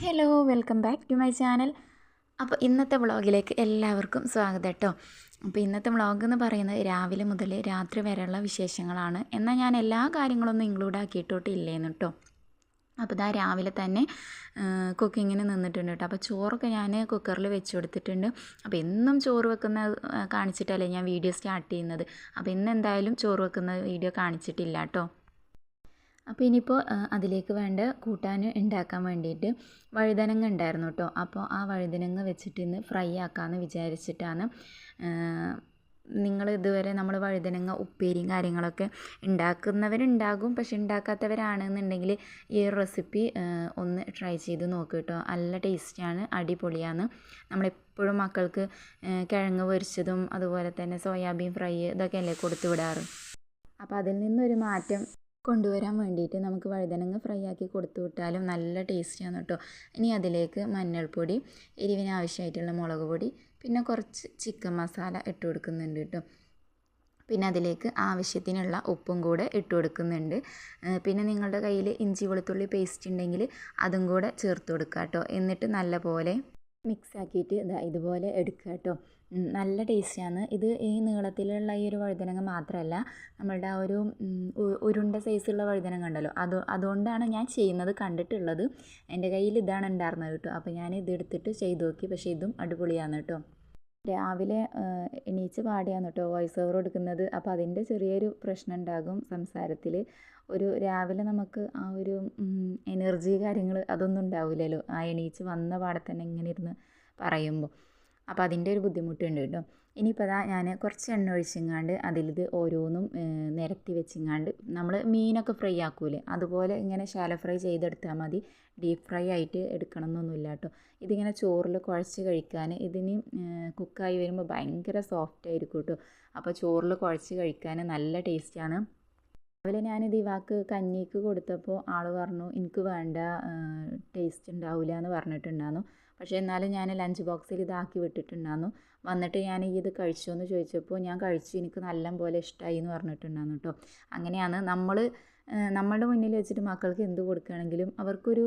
Hello welcome back to my channel. അപ്പോൾ ഇന്നത്തെ വ്ളോഗിലേക്ക് എല്ലാവർക്കും സ്വാഗതം കേട്ടോ അപ്പോൾ ഇന്നത്തെ വ്ളോഗ് എന്ന് പറയുന്നത് രാവിലെ മുതൽ രാത്രി വരെയുള്ള വിശേഷങ്ങളാണ്. എന്നാൽ ഞാൻ എല്ലാ കാര്യങ്ങളൊന്നും ഇൻക്ലൂഡ് ആക്കിയിട്ടോട്ടില്ലേന്ന് കേട്ടോ അപ്പോൾ ഇതാ രാവിലെ തന്നെ കുക്കിങ്ങിന് നിന്നിട്ടുണ്ട് കേട്ടോ അപ്പോൾ ചോറൊക്കെ ഞാൻ കുക്കറിൽ വെച്ച് കൊടുത്തിട്ടുണ്ട് അപ്പോൾ എന്നും ചോറ് വെക്കുന്ന കാണിച്ചിട്ടല്ലേ ഞാൻ വീഡിയോ സ്റ്റാർട്ട് ചെയ്യുന്നത്. അപ്പോൾ ഇന്ന് എന്തായാലും ചോറ് വെക്കുന്ന വീഡിയോ കാണിച്ചിട്ടില്ല കേട്ടോ അപ്പോൾ ഇനിയിപ്പോൾ അതിലേക്ക് വേണ്ട കൂട്ടാൻ ഉണ്ടാക്കാൻ വേണ്ടിയിട്ട് വഴുതനങ്ങ ഉണ്ടായിരുന്നു കേട്ടോ അപ്പോൾ ആ വഴുതനങ്ങ വെച്ചിട്ട് ഇന്ന് ഫ്രൈ ആക്കാമെന്ന് വിചാരിച്ചിട്ടാണ് നിങ്ങൾ ഇതുവരെ നമ്മൾ വഴുതനങ്ങ ഉപ്പേരിയും കാര്യങ്ങളൊക്കെ ഉണ്ടാക്കുന്നവരുണ്ടാകും പക്ഷെ ഉണ്ടാക്കാത്തവരാണെന്നുണ്ടെങ്കിൽ ഈ റെസിപ്പി ഒന്ന് ട്രൈ ചെയ്ത് നോക്കുക കേട്ടോ നല്ല ടേസ്റ്റാണ് അടിപൊളിയാണ്. നമ്മളെപ്പോഴും മക്കൾക്ക് കിഴങ്ങ് പൊരിച്ചതും അതുപോലെ തന്നെ സോയാബീൻ ഫ്രൈ ഇതൊക്കെ അല്ലേ കൊടുത്തു വിടാറ്? അപ്പോൾ അതിൽ നിന്നൊരു മാറ്റം കൊണ്ടുവരാൻ വേണ്ടിയിട്ട് നമുക്ക് വഴുതനങ്ങ ഫ്രൈ ആക്കി കൊടുത്തു വിട്ടാലും നല്ല ടേസ്റ്റിയാണ് കേട്ടോ ഇനി അതിലേക്ക് മഞ്ഞൾപ്പൊടി എരിവിന് ആവശ്യമായിട്ടുള്ള മുളക് പൊടി പിന്നെ കുറച്ച് ചിക്കൻ മസാല ഇട്ട് കൊടുക്കുന്നുണ്ട് കേട്ടോ പിന്നെ അതിലേക്ക് ആവശ്യത്തിനുള്ള ഉപ്പും കൂടെ ഇട്ട് കൊടുക്കുന്നുണ്ട്. പിന്നെ നിങ്ങളുടെ കയ്യിൽ ഇഞ്ചി വെളുത്തുള്ളി പേസ്റ്റ് ഉണ്ടെങ്കിൽ അതും കൂടെ ചേർത്ത് കൊടുക്കുക കേട്ടോ എന്നിട്ട് നല്ലപോലെ മിക്സ് ആക്കിയിട്ട് ഇതാ ഇതുപോലെ എടുക്കുക കേട്ടോ നല്ല ടേസ്റ്റിയാണ്. ഇത് ഈ നീളത്തിലുള്ള ഈ ഒരു വഴുതനങ്ങ മാത്രമല്ല നമ്മളുടെ ആ ഒരു ഉരുണ്ട സൈസുള്ള വഴുതനങ്ങ ഉണ്ടല്ലോ അത് അതുകൊണ്ടാണ് ഞാൻ ചെയ്യുന്നത് കണ്ടിട്ടുള്ളത്. എന്റെ കയ്യിൽ ഇതാണ് ഉണ്ടായിരുന്നത് കേട്ടോ. അപ്പോൾ ഞാൻ ഇത് എടുത്തിട്ട് ചെയ്ത് നോക്കി. പക്ഷേ ഇതും അടിപൊളിയാണ് കേട്ടോ. രാവിലെ എണീച്ച് പാടിയാണ് കേട്ടോ വോയിസ് ഓവർ കൊടുക്കുന്നത് അപ്പോൾ അതിന്റെ ചെറിയൊരു പ്രശ്നം ഉണ്ടാകും സംസാരത്തിൽ. ഒരു രാവിലെ നമുക്ക് ആ ഒരു എനർജി കാര്യങ്ങൾ അതൊന്നും ഉണ്ടാവില്ലല്ലോ. ആ എണീച്ച് വന്ന പാടെ തന്നെ ഇങ്ങനെ ഇരുന്ന് പറയുമ്പോൾ. അപ്പോൾ അതിന്റെ ഒരു ബുദ്ധിമുട്ടുണ്ട് കേട്ടോ. ഇനിയിപ്പോൾ അതാ ഞാൻ കുറച്ച് എണ്ണ ഒഴിച്ചിങ്ങാണ്ട് അതിലിത് ഓരോന്നും നിരത്തി വെച്ചിങ്ങാണ്ട് നമ്മൾ മീനൊക്കെ ഫ്രൈ ആക്കൂലേ? അതുപോലെ ഇങ്ങനെ ശാല ഫ്രൈ ചെയ്തെടുത്താൽ മതി. ഡീപ്പ് ഫ്രൈ ആയിട്ട് എടുക്കണം എന്നൊന്നുമില്ല കേട്ടോ. ഇതിങ്ങനെ ചോറിൽ കുഴച്ച് കഴിക്കാൻ ഇതിന് കുക്കായി വരുമ്പോൾ ഭയങ്കര സോഫ്റ്റ് ആയിരിക്കും കേട്ടോ. അപ്പോൾ ചോറിൽ കുഴച്ച് കഴിക്കാൻ നല്ല ടേസ്റ്റാണ്. രാവിലെ ഞാനിത് വാക്ക് കഞ്ഞിക്ക് കൊടുത്തപ്പോൾ ആൾ പറഞ്ഞു എനിക്ക് വേണ്ട ടേസ്റ്റ് ഉണ്ടാവില്ല എന്ന് പറഞ്ഞിട്ടുണ്ടായിരുന്നു പക്ഷേ എന്നാലും ഞാൻ ലഞ്ച് ബോക്സിൽ ഇതാക്കി വിട്ടിട്ടുണ്ടായിരുന്നു വന്നിട്ട് ഞാൻ ഈ ഇത് കഴിച്ചോ എന്ന് ചോദിച്ചപ്പോൾ ഞാൻ കഴിച്ചു എനിക്ക് നല്ല പോലെ ഇഷ്ടമായി എന്ന് പറഞ്ഞിട്ടുണ്ടായിരുന്നു കേട്ടോ അങ്ങനെയാണ് നമ്മൾ നമ്മുടെ മുന്നിൽ വെച്ചിട്ട് മക്കൾക്ക് എന്ത് കൊടുക്കുകയാണെങ്കിലും അവർക്കൊരു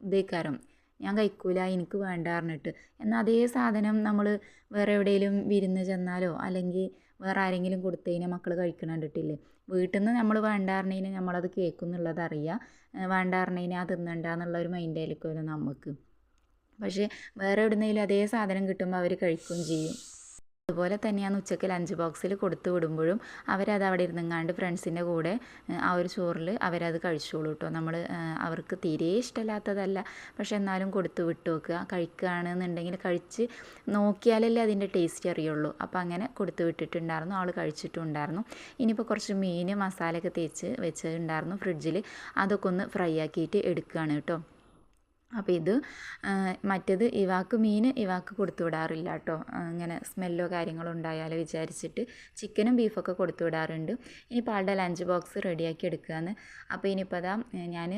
ഇതേക്കാരം. ഞാൻ കഴിക്കൂല എനിക്ക് വേണ്ട പറഞ്ഞിട്ട്. എന്നാൽ അതേ സാധനം നമ്മൾ വേറെ എവിടെയെങ്കിലും വിരുന്ന് ചെന്നാലോ അല്ലെങ്കിൽ വേറെ ആരെങ്കിലും കൊടുത്തു കഴിഞ്ഞാൽ മക്കൾ കഴിക്കണം കണ്ടിട്ടില്ലേ? വീട്ടിൽ നിന്ന് നമ്മൾ വേണ്ട പറഞ്ഞതിന് നമ്മളത് കേൾക്കും എന്നുള്ളത് അറിയാം. വേണ്ട പറഞ്ഞതിന് അത് തിന്നണ്ട എന്നുള്ള ഒരു മൈൻഡായിരിക്കുമല്ലോ നമുക്ക് പക്ഷേ വേറെ എവിടുന്നെങ്കിലും അതേ സാധനം കിട്ടുമ്പോൾ അവർ കഴിക്കുകയും ചെയ്യും. അതുപോലെ തന്നെയാണ് ഉച്ചയ്ക്ക് ലഞ്ച് ബോക്സിൽ കൊടുത്തു വിടുമ്പോഴും അവരത് അവിടെ ഇരുന്നെങ്ങാണ്ട് ഫ്രണ്ട്സിന്റെ കൂടെ ആ ഒരു ചോറിൽ അവരത് കഴിച്ചോളൂ കേട്ടോ നമ്മൾ അവർക്ക് തീരെ ഇഷ്ടമല്ലാത്തതല്ല. പക്ഷെ എന്നാലും കൊടുത്തു വിട്ടു നോക്കുക കഴിക്കുകയാണെന്നുണ്ടെങ്കിൽ കഴിച്ച് നോക്കിയാലല്ലേ അതിന്റെ ടേസ്റ്റ് അറിയുള്ളൂ. അപ്പോൾ അങ്ങനെ കൊടുത്തു വിട്ടിട്ടുണ്ടായിരുന്നു ആൾ കഴിച്ചിട്ടുണ്ടായിരുന്നു. ഇനിയിപ്പോൾ കുറച്ച് മീൻ മസാലയൊക്കെ തേച്ച് വെച്ചിട്ടുണ്ടായിരുന്നു ഫ്രിഡ്ജിൽ അതൊക്കെ ഒന്ന് ഫ്രൈ ആക്കിയിട്ട് എടുക്കുകയാണ് കേട്ടോ അപ്പോൾ ഇത് മറ്റേത് ഇവാക്ക് മീൻ ഇവാക്ക് കൊടുത്തു വിടാറില്ല കേട്ടോ. ഇങ്ങനെ സ്മെല്ലോ കാര്യങ്ങളോ ഉണ്ടായാലോ വിചാരിച്ചിട്ട് ചിക്കനും ബീഫൊക്കെ കൊടുത്തു വിടാറുണ്ട്. ഇനിയിപ്പോൾ ആളുടെ ലഞ്ച് ബോക്സ് റെഡിയാക്കി എടുക്കുകയെന്ന് അപ്പോൾ ഇനിയിപ്പോൾ അതാ ഞാൻ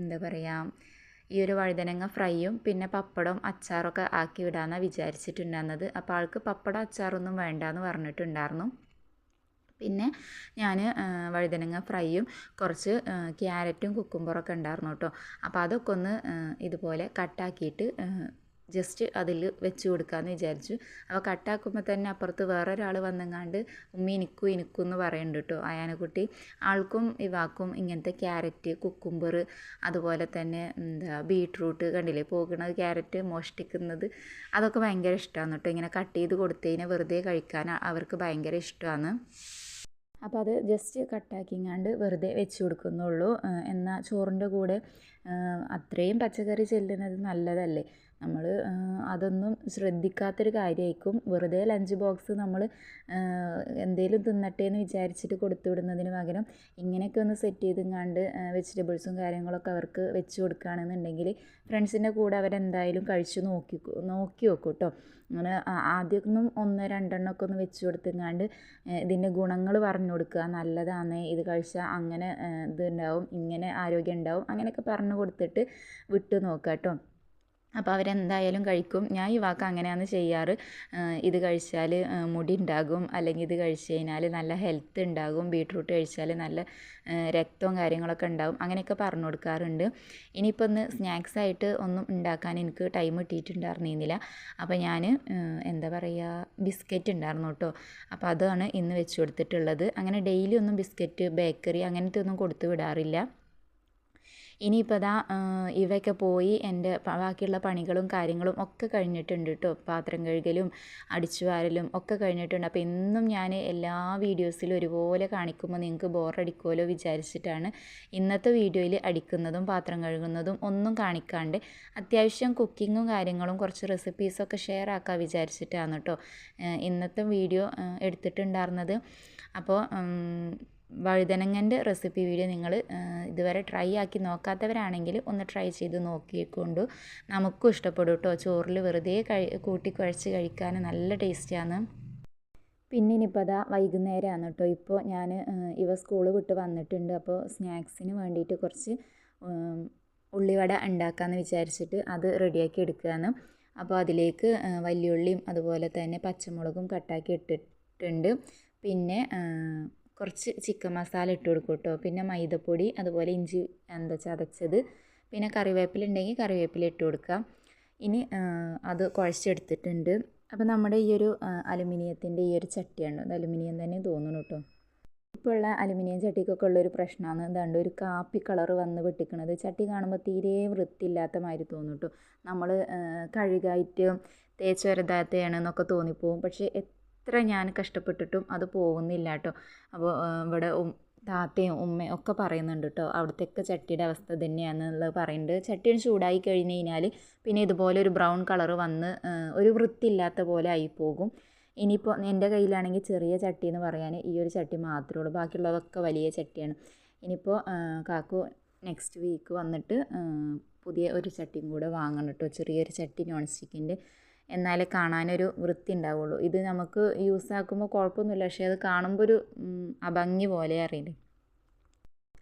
എന്താ പറയുക ഈ ഒരു വഴുതനങ്ങ ഫ്രൈയും പിന്നെ പപ്പടവും അച്ചാറൊക്കെ ആക്കി വിടാമെന്നാണ് വിചാരിച്ചിട്ടുണ്ടായിരുന്നത്. അപ്പോൾ ആൾക്ക് പപ്പടം അച്ചാറൊന്നും വേണ്ടാന്ന് പറഞ്ഞിട്ടുണ്ടായിരുന്നു. പിന്നെ ഞാൻ വഴുതനങ്ങ ഫ്രൈയും കുറച്ച് ക്യാരറ്റും കുക്കുംബറൊക്കെ ഉണ്ടായിരുന്നു കേട്ടോ. അപ്പോൾ അതൊക്കെ ഒന്ന് ഇതുപോലെ കട്ടാക്കിയിട്ട് ജസ്റ്റ് അതിൽ വെച്ച് കൊടുക്കാമെന്ന് വിചാരിച്ചു. അപ്പോൾ കട്ടാക്കുമ്പോൾ തന്നെ അപ്പുറത്ത് വേറൊരാൾ വന്നെങ്ങാണ്ട് ഉമ്മി ഇനിക്കും ഇനിക്കും എന്ന് പറയുന്നുണ്ട് കേട്ടോ. അയാനക്കുട്ടി ആൾക്കും ഇവാക്കും ഇങ്ങനത്തെ ക്യാരറ്റ് കുക്കുംബർ അതുപോലെ തന്നെ എന്താ ബീട്രൂട്ട് കണ്ടില്ലേ? പോകുന്നത് ക്യാരറ്റ് മോഷ്ടിക്കുന്നത് അതൊക്കെ ഭയങ്കര ഇഷ്ടമാണ് കേട്ടോ. ഇങ്ങനെ കട്ട് ചെയ്ത് കൊടുത്തതിനെ വെറുതെ കഴിക്കാൻ അവർക്ക് ഭയങ്കര ഇഷ്ടമാണ് അപ്പോൾ അത് ജസ്റ്റ് കട്ടാക്കിങ്ങാണ്ട് വെറുതെ വെച്ച് കൊടുക്കുന്നുള്ളൂ. എന്നാൽ ചോറിന്റെ കൂടെ അത്രയും പച്ചക്കറി ചെല്ലുന്നത് നല്ലതല്ലേ? നമ്മൾ അതൊന്നും ശ്രദ്ധിക്കാത്തൊരു കാര്യമായിരിക്കും വെറുതെ ലഞ്ച് ബോക്സ് നമ്മൾ എന്തേലും തിന്നട്ടെ എന്ന് വിചാരിച്ചിട്ട് കൊടുത്തു വിടുന്നതിന് പകരം ഇങ്ങനെയൊക്കെ ഒന്ന് സെറ്റ് ചെയ്തെങ്ങാണ്ട് വെജിറ്റബിൾസും കാര്യങ്ങളൊക്കെ അവർക്ക് വെച്ച് കൊടുക്കുകയാണെന്നുണ്ടെങ്കിൽ ഫ്രണ്ട്സിന്റെ കൂടെ അവരെന്തായാലും കഴിച്ച് നോക്കി നോക്കി നോക്കും കേട്ടോ അങ്ങനെ ആദ്യമൊന്നും ഒന്ന് രണ്ടെണ്ണമൊക്കെ ഒന്ന് വെച്ച് കൊടുത്തെങ്ങാണ്ട് ഇതിന്റെ ഗുണങ്ങൾ പറഞ്ഞു കൊടുക്കുക. നല്ലതാണ് ഇത് കഴിച്ചാൽ അങ്ങനെ ഇതുണ്ടാവും ഇങ്ങനെ ആരോഗ്യം ഉണ്ടാവും അങ്ങനെയൊക്കെ പറഞ്ഞു കൊടുത്തിട്ട് വിട്ടു നോക്കുക കേട്ടോ. അപ്പോൾ അവരെന്തായാലും കഴിക്കും. ഞാൻ ഈ വാക്ക് അങ്ങനെയാണ് ചെയ്യാറ്. ഇത് കഴിച്ചാൽ മുടി ഉണ്ടാകും. അല്ലെങ്കിൽ ഇത് കഴിച്ച് കഴിഞ്ഞാൽ നല്ല ഹെൽത്ത് ഉണ്ടാകും. ബീട്രൂട്ട് കഴിച്ചാൽ നല്ല രക്തവും കാര്യങ്ങളൊക്കെ ഉണ്ടാകും. അങ്ങനെയൊക്കെ പറഞ്ഞു കൊടുക്കാറുണ്ട്. ഇനിയിപ്പോൾ ഒന്ന് സ്നാക്സ് ആയിട്ട് ഒന്നും ഉണ്ടാക്കാൻ എനിക്ക് ടൈം കിട്ടിയിട്ടുണ്ടായിരുന്നില്ല. അപ്പോൾ ഞാൻ എന്താ പറയുക ബിസ്ക്കറ്റ് ഉണ്ടായിരുന്നു കേട്ടോ. അപ്പോൾ അതാണ് ഇന്ന് വെച്ച് കൊടുത്തിട്ടുള്ളത്. അങ്ങനെ ഡെയിലി ഒന്നും ബിസ്ക്കറ്റ് ബേക്കറി അങ്ങനത്തെ ഒന്നും കൊടുത്തു വിടാറില്ല. ഇനിയിപ്പോൾ ദാ ഇവയൊക്കെ പോയി എന്റെ ബാക്കിയുള്ള പണികളും കാര്യങ്ങളും ഒക്കെ കഴിഞ്ഞിട്ടുണ്ട് കേട്ടോ പാത്രം കഴുകലും അടിച്ചു വാരലും ഒക്കെ കഴിഞ്ഞിട്ടുണ്ട്. അപ്പോൾ എന്നും ഞാൻ എല്ലാ വീഡിയോസിലും ഒരുപോലെ കാണിക്കുമ്പോൾ നിങ്ങൾക്ക് ബോറടിക്കുമല്ലോ വിചാരിച്ചിട്ടാണ് ഇന്നത്തെ വീഡിയോയിൽ അടിക്കുന്നതും പാത്രം കഴുകുന്നതും ഒന്നും കാണിക്കാണ്ട് അത്യാവശ്യം കുക്കിങ്ങും കാര്യങ്ങളും കുറച്ച് റെസിപ്പീസൊക്കെ ഷെയർ ആക്കാൻ വിചാരിച്ചിട്ടാണ് കേട്ടോ ഇന്നത്തെ വീഡിയോ എടുത്തിട്ടുണ്ടായിരുന്നത്. അപ്പോൾ വഴുതനങ്ങന്റെ റെസിപ്പി വീഡിയോ നിങ്ങൾ ഇതുവരെ ട്രൈ ആക്കി നോക്കാത്തവരാണെങ്കിൽ ഒന്ന് ട്രൈ ചെയ്ത് നോക്കിക്കൊണ്ടു. നമുക്കും ഇഷ്ടപ്പെടും കേട്ടോ. ചോറിൽ വെറുതെ കഴി കൂട്ടി കുഴച്ച് കഴിക്കാൻ നല്ല ടേസ്റ്റാണ് പിന്നെ ഇനിയിപ്പോൾ അതാ വൈകുന്നേരമാണ് കേട്ടോ. ഇപ്പോൾ ഞാൻ ഇവ സ്കൂൾ വിട്ട് വന്നിട്ടുണ്ട്. അപ്പോൾ സ്നാക്സിന് വേണ്ടിയിട്ട് കുറച്ച് ഉള്ളിവട ഉണ്ടാക്കാമെന്ന് വിചാരിച്ചിട്ട് അത് റെഡിയാക്കി എടുക്കുകയാണ് അപ്പോൾ അതിലേക്ക് വലിയ ഉള്ളിയും അതുപോലെ തന്നെ പച്ചമുളകും കട്ടാക്കി ഇട്ടിട്ടുണ്ട്. പിന്നെ കുറച്ച് ചിക്കൻ മസാല ഇട്ട് കൊടുക്കും കേട്ടോ പിന്നെ മൈദപ്പൊടി അതുപോലെ ഇഞ്ചി എന്താ ചതച്ചത് പിന്നെ കറിവേപ്പില ഉണ്ടെങ്കിൽ കറിവേപ്പില ഇട്ട് കൊടുക്കാം ഇനി അത് കുഴച്ചെടുത്തിട്ടുണ്ട്. അപ്പോൾ നമ്മുടെ ഈ ഒരു അലുമിനിയത്തിന്റെ ഈ ഒരു ചട്ടിയാണ് അത് അലുമിനിയം തന്നെ തോന്നുന്നു കേട്ടോ. ഇപ്പോൾ ഉള്ള അലുമിനിയം ചട്ടിക്കൊക്കെ ഉള്ളൊരു പ്രശ്നമാണ്. എന്താണ്ട് ഒരു കാപ്പി കളർ വന്ന് വെട്ടിക്കണത് ചട്ടി കാണുമ്പോൾ തീരെ വൃത്തിയില്ലാത്ത മാതിരി തോന്നും കേട്ടോ. നമ്മൾ കഴുകായിട്ട് തേച്ച് വരതാത്തയാണെന്നൊക്കെ തോന്നിപ്പോവും. പക്ഷേ എത്ര ഞാൻ കഷ്ടപ്പെട്ടിട്ടും അത് പോകുന്നില്ല കേട്ടോ അപ്പോൾ ഇവിടെ താത്തയും ഉമ്മയും ഒക്കെ പറയുന്നുണ്ട് കേട്ടോ അവിടുത്തെയൊക്കെ ചട്ടിയുടെ അവസ്ഥ തന്നെയാണെന്നുള്ളത് പറയുന്നുണ്ട്. ചട്ടി ചൂടായി കഴിഞ്ഞ് കഴിഞ്ഞാൽ പിന്നെ ഇതുപോലെ ഒരു ബ്രൗൺ കളർ വന്ന് ഒരു വൃത്തിയില്ലാത്ത പോലെ ആയി പോകും. ഇനിയിപ്പോൾ എന്റെ കയ്യിലാണെങ്കിൽ ചെറിയ ചട്ടി എന്ന് പറയാൻ ഈ ഒരു ചട്ടി മാത്രമേ ഉള്ളൂ. ബാക്കിയുള്ളതൊക്കെ വലിയ ചട്ടിയാണ്. ഇനിയിപ്പോൾ കാക്കു നെക്സ്റ്റ് വീക്ക് വന്നിട്ട് പുതിയ ഒരു ചട്ടിയും കൂടെ വാങ്ങണം കേട്ടോ ചെറിയൊരു ചട്ടി നോൺ സ്റ്റിക്കിന്റെ എന്നാലേ കാണാനൊരു വൃത്തി ഉണ്ടാവുള്ളൂ ഇത് നമുക്ക് യൂസ് ആക്കുമ്പോൾ കുഴപ്പമൊന്നുമില്ല. പക്ഷേ അത് കാണുമ്പോൾ ഒരു അഭംഗി പോലെ അറിയില്ലേ?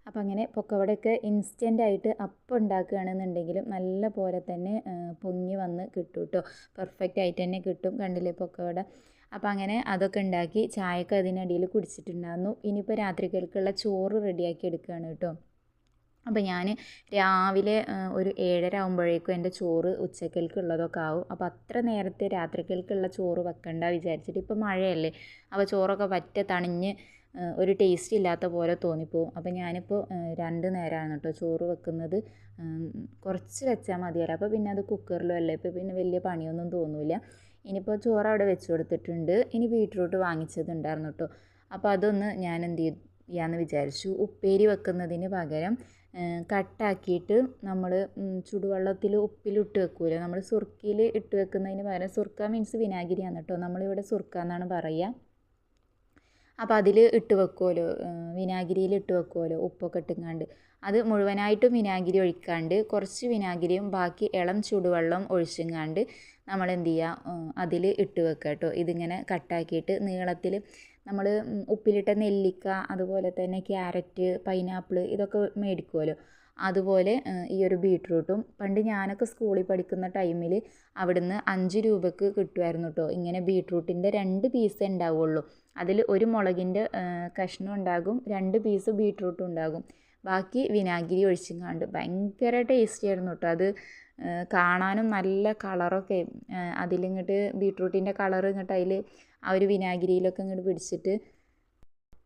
അപ്പം അങ്ങനെ പൊക്കവടയൊക്കെ ഇൻസ്റ്റന്റ് ആയിട്ട് അപ്പം ഉണ്ടാക്കുകയാണെന്നുണ്ടെങ്കിലും നല്ല പോലെ തന്നെ പൊങ്ങി വന്ന് കിട്ടും കേട്ടോ പെർഫെക്റ്റ് ആയിട്ട് തന്നെ കിട്ടും കണ്ടില്ലേ പൊക്കവട? അപ്പം അങ്ങനെ അതൊക്കെ ഉണ്ടാക്കി ചായക്ക് അതിനടിയിൽ കുടിച്ചിട്ടുണ്ടായിരുന്നു. ഇനിയിപ്പോൾ രാത്രികൾക്കുള്ള ചോറ് റെഡിയാക്കി എടുക്കുകയാണ് കേട്ടോ. അപ്പോൾ ഞാൻ രാവിലെ ഒരു ഏഴര ആകുമ്പോഴേക്കും എന്റെ ചോറ് ഉച്ചക്കൽക്കുള്ളതൊക്കെ ആവും. അപ്പോൾ അത്ര നേരത്തെ രാത്രിക്കൽക്കുള്ള ചോറ് വെക്കണ്ട വിചാരിച്ചിട്ട് ഇപ്പോൾ മഴയല്ലേ അപ്പോൾ ചോറൊക്കെ പറ്റ തണിഞ്ഞ് ഒരു ടേസ്റ്റ് ഇല്ലാത്ത പോലെ തോന്നിപ്പോവും. അപ്പോൾ ഞാനിപ്പോൾ രണ്ട് നേരമാണ് കേട്ടോ ചോറ് വെക്കുന്നത്. കുറച്ച് വെച്ചാൽ മതിയല്ലോ. അപ്പോൾ പിന്നെ അത് കുക്കറിലും അല്ലേ ഇപ്പോൾ പിന്നെ വലിയ പണിയൊന്നും തോന്നില്ല. ഇനിയിപ്പോൾ ചോറ് അവിടെ വെച്ച് കൊടുത്തിട്ടുണ്ട്. ഇനി ബീട്രൂട്ട് വാങ്ങിച്ചതുണ്ടായിരുന്നു കേട്ടോ അപ്പോൾ അതൊന്ന് ഞാൻ എന്ത് ചെയ്യാമെന്ന് വിചാരിച്ചു. ഉപ്പേരി വെക്കുന്നതിന് പകരം കട്ടാക്കിയിട്ട് നമ്മൾ ചുടുവെള്ളത്തിൽ ഉപ്പിലിട്ട് വെക്കൂലേ? നമ്മൾ സുർക്കയിൽ ഇട്ട് വെക്കുന്നതിന് പകരം സുർക്ക മീൻസ് വിനാഗിരിയാണ് കേട്ടോ നമ്മളിവിടെ സുർക്ക എന്നാണ് പറയുക അപ്പോൾ അതിൽ ഇട്ട് വെക്കുമല്ലോ വിനാഗിരിയിൽ ഇട്ട് വെക്കുമല്ലോ ഉപ്പൊക്കെ ഇട്ടുങ്ങാണ്ട്. അത് മുഴുവനായിട്ടും വിനാഗിരി ഒഴിക്കാണ്ട് കുറച്ച് വിനാഗിരിയും ബാക്കി ഇളം ചൂടുവെള്ളം ഒഴിച്ചുങ്ങാണ്ട് നമ്മൾ എന്ത് ചെയ്യുക അതിൽ ഇട്ട് വെക്കുക കേട്ടോ ഇതിങ്ങനെ കട്ടാക്കിയിട്ട് നീളത്തിൽ നമ്മൾ ഉപ്പിലിട്ട നെല്ലിക്ക അതുപോലെ തന്നെ ക്യാരറ്റ് പൈനാപ്പിൾ ഇതൊക്കെ മേടിക്കുമല്ലോ അതുപോലെ ഈ ഒരു ബീട്രൂട്ടും. പണ്ട് ഞാനൊക്കെ സ്കൂളിൽ പഠിക്കുന്ന ടൈമിൽ അവിടുന്ന് അഞ്ച് രൂപക്ക് കിട്ടുമായിരുന്നു കേട്ടോ ഇങ്ങനെ ബീട്രൂട്ടിന്റെ രണ്ട് പീസ് ഉണ്ടാവുള്ളൂ. അതിൽ ഒരു മുളകിന്റെ കഷ്ണം ഉണ്ടാകും രണ്ട് പീസ് ബീട്രൂട്ടും ഉണ്ടാകും. ബാക്കി വിനാഗിരി ഒഴിച്ചിങ്ങാണ്ട്. ഭയങ്കര ടേസ്റ്റി ആയിരുന്നു കേട്ടോ അത് കാണാനും നല്ല കളറൊക്കെ അതിലിങ്ങോട്ട് ബീട്രൂട്ടിന്റെ കളർ ഇങ്ങോട്ട് അതിൽ ആ ഒരു വിനാഗിരിയിലൊക്കെ ഇങ്ങോട്ട് പിടിച്ചിട്ട്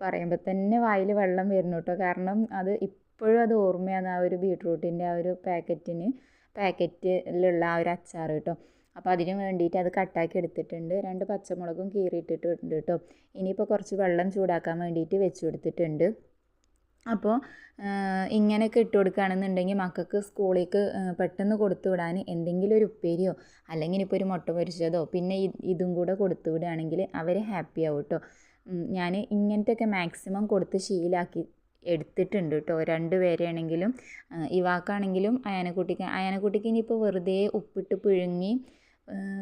പറയുമ്പോൾ തന്നെ വായിൽ വെള്ളം വരുന്നു കേട്ടോ കാരണം അത് ഇപ്പോഴും അത് ഓർമ്മയാണ് ആ ഒരു ബീട്രൂട്ടിന്റെ ആ ഒരു പാക്കറ്റിന് പാക്കറ്റിലുള്ള ആ ഒരു അച്ചാർ കേട്ടോ അപ്പോൾ അതിന് വേണ്ടിയിട്ട് അത് കട്ടാക്കി എടുത്തിട്ടുണ്ട്. രണ്ട് പച്ചമുളകും കീറിയിട്ടിട്ടുണ്ട് കേട്ടോ ഇനിയിപ്പോൾ കുറച്ച് വെള്ളം ചൂടാക്കാൻ വേണ്ടിയിട്ട് വെച്ച് കൊടുത്തിട്ടുണ്ട്. അപ്പോൾ ഇങ്ങനെയൊക്കെ ഇട്ട് കൊടുക്കുകയാണെന്നുണ്ടെങ്കിൽ മക്കൾക്ക് സ്കൂളിലേക്ക് പെട്ടെന്ന് കൊടുത്തു വിടാൻ എന്തെങ്കിലും ഒരു ഉപ്പേരിയോ അല്ലെങ്കിൽ ഇപ്പോൾ ഒരു മുട്ട പൊരിച്ചതോ പിന്നെ ഇതും കൂടെ കൊടുത്തു വിടുകയാണെങ്കിൽ അവർ ഹാപ്പി ആവും കേട്ടോ. ഞാൻ ഇങ്ങനത്തെയൊക്കെ മാക്സിമം കൊടുത്ത് ശീലാക്കി എടുത്തിട്ടുണ്ട് കേട്ടോ. രണ്ട് പേരെയാണെങ്കിലും ഇവാക്കാണെങ്കിലും അയാനക്കുട്ടിക്ക് അയാനക്കുട്ടിക്ക് ഇനിയിപ്പോൾ വെറുതെ ഉപ്പിട്ട് പുഴുങ്ങി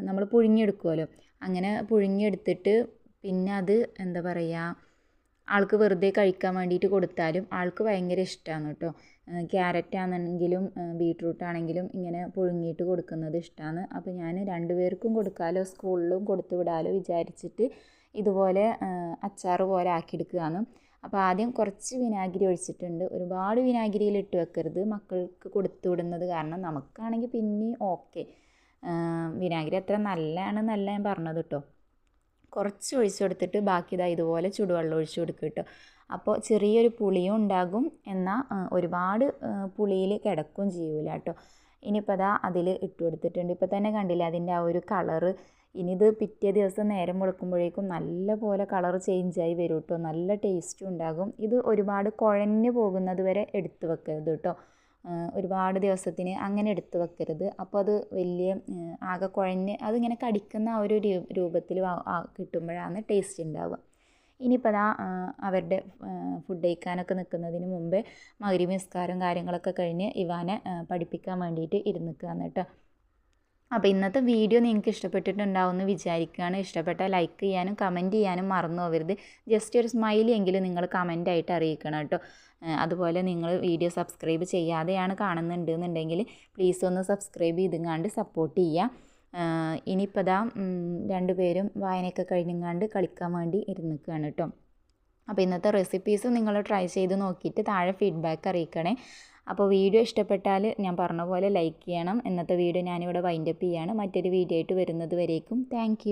നമ്മൾ പുഴുങ്ങിയെടുക്കുമല്ലോ. അങ്ങനെ പുഴുങ്ങിയെടുത്തിട്ട് പിന്നെ അത് എന്താ പറയുക ആൾക്ക് വെറുതെ കഴിക്കാൻ വേണ്ടിയിട്ട് കൊടുത്താലും ആൾക്ക് ഭയങ്കര ഇഷ്ടമാണ് കേട്ടോ. ക്യാരറ്റ് ആണെങ്കിലും ബീട്രൂട്ട് ആണെങ്കിലും ഇങ്ങനെ പുഴുങ്ങിയിട്ട് കൊടുക്കുന്നത് ഇഷ്ടമാണ് അപ്പോൾ ഞാൻ രണ്ടുപേർക്കും കൊടുക്കാമല്ലോ സ്കൂളിലും കൊടുത്തു വിടാമല്ലോ വിചാരിച്ചിട്ട് ഇതുപോലെ അച്ചാർ പോലെ ആക്കിയെടുക്കുകയാണ്. അപ്പോൾ ആദ്യം കുറച്ച് വിനാഗിരി ഒഴിച്ചിട്ടുണ്ട്. ഒരുപാട് വിനാഗിരിയിൽ ഇട്ട് വെക്കരുത്. മക്കൾക്ക് കൊടുത്തു വിടുന്നത് കാരണം നമുക്കാണെങ്കിൽ പിന്നെയും ഓക്കെ. വിനാഗിരി അത്ര നല്ലതാണെന്നല്ല ഞാൻ പറഞ്ഞത് കേട്ടോ. കുറച്ച് ഒഴിച്ചു കൊടുത്തിട്ട് ബാക്കി ഇതാ ഇതുപോലെ ചുടുവെള്ളം ഒഴിച്ചു കൊടുക്കുക കേട്ടോ. അപ്പോൾ ചെറിയൊരു പുളിയും ഉണ്ടാകും എന്നാൽ ഒരുപാട് പുളിയിൽ കിടക്കും ചെയ്യൂല കേട്ടോ. ഇനിയിപ്പോൾ അതാ അതിൽ ഇട്ട് കൊടുത്തിട്ടുണ്ട്. ഇപ്പോൾ തന്നെ കണ്ടില്ല അതിന്റെ ആ ഒരു കളറ് ഇനി ഇത് പിറ്റേ ദിവസം നേരം വെളുക്കുമ്പോഴേക്കും നല്ല പോലെ കളർ ചേഞ്ചായി വരും കേട്ടോ. നല്ല ടേസ്റ്റും ഉണ്ടാകും. ഇത് ഒരുപാട് കുഴഞ്ഞു പോകുന്നത് വരെ എടുത്തു വെക്കരുത് കേട്ടോ. ഒരുപാട് ദിവസത്തിന് അങ്ങനെ എടുത്ത് വെക്കരുത്. അപ്പോൾ അത് വലിയ ആകെ കുഴഞ്ഞ് അതിങ്ങനെ കടിക്കുന്ന ആ ഒരു രൂപത്തിൽ കിട്ടുമ്പോഴാണ് ടേസ്റ്റ് ഉണ്ടാവുക ഇനിയിപ്പോൾ അതാ അവരുടെ ഫുഡ് കഴിക്കാനൊക്കെ നിൽക്കുന്നതിന് മുമ്പേ മകരി നിസ്കാരം കാര്യങ്ങളൊക്കെ കഴിഞ്ഞ് ഇവാനെ പഠിപ്പിക്കാൻ വേണ്ടിയിട്ട് ഇരുന്നിക്കുകയാണ് കേട്ടോ. അപ്പോൾ ഇന്നത്തെ വീഡിയോ നിങ്ങൾക്ക് ഇഷ്ടപ്പെട്ടിട്ടുണ്ടാവുമെന്ന് വിചാരിക്കുകയാണ്. ഇഷ്ടപ്പെട്ടാൽ ലൈക്ക് ചെയ്യാനും കമന്റ് ചെയ്യാനും മറന്നു പോകരുത് ജസ്റ്റ് ഒരു സ്മൈലി എങ്കിലും നിങ്ങൾ കമന്റായിട്ട് അറിയിക്കണം കേട്ടോ. അതുപോലെ നിങ്ങൾ വീഡിയോ സബ്സ്ക്രൈബ് ചെയ്യാതെയാണ് കാണുന്നുണ്ട് എന്നുണ്ടെങ്കിൽ പ്ലീസ് ഒന്ന് സബ്സ്ക്രൈബ് ചെയ്തുങ്ങാണ്ട് സപ്പോർട്ട് ചെയ്യുക. ഇനിയിപ്പോൾ ദാ രണ്ടുപേരും വായനയൊക്കെ കഴിഞ്ഞുങ്ങാണ്ട് കളിക്കാൻ വേണ്ടി ഇരുന്നിക്കുകയാണ് കേട്ടോ. അപ്പോൾ ഇന്നത്തെ റെസിപ്പീസ് നിങ്ങൾ ട്രൈ ചെയ്ത് നോക്കിയിട്ട് താഴെ ഫീഡ്ബാക്ക് അറിയിക്കണേ. അപ്പോൾ വീഡിയോ ഇഷ്ടപ്പെട്ടാൽ ഞാൻ പറഞ്ഞ പോലെ ലൈക്ക് ചെയ്യണം. ഇന്നത്തെ വീഡിയോ ഞാനിവിടെ വൈൻഡപ്പ് ചെയ്യാണ്. മറ്റൊരു വീഡിയോ ആയിട്ട് വരുന്നത് വരേക്കും. താങ്ക്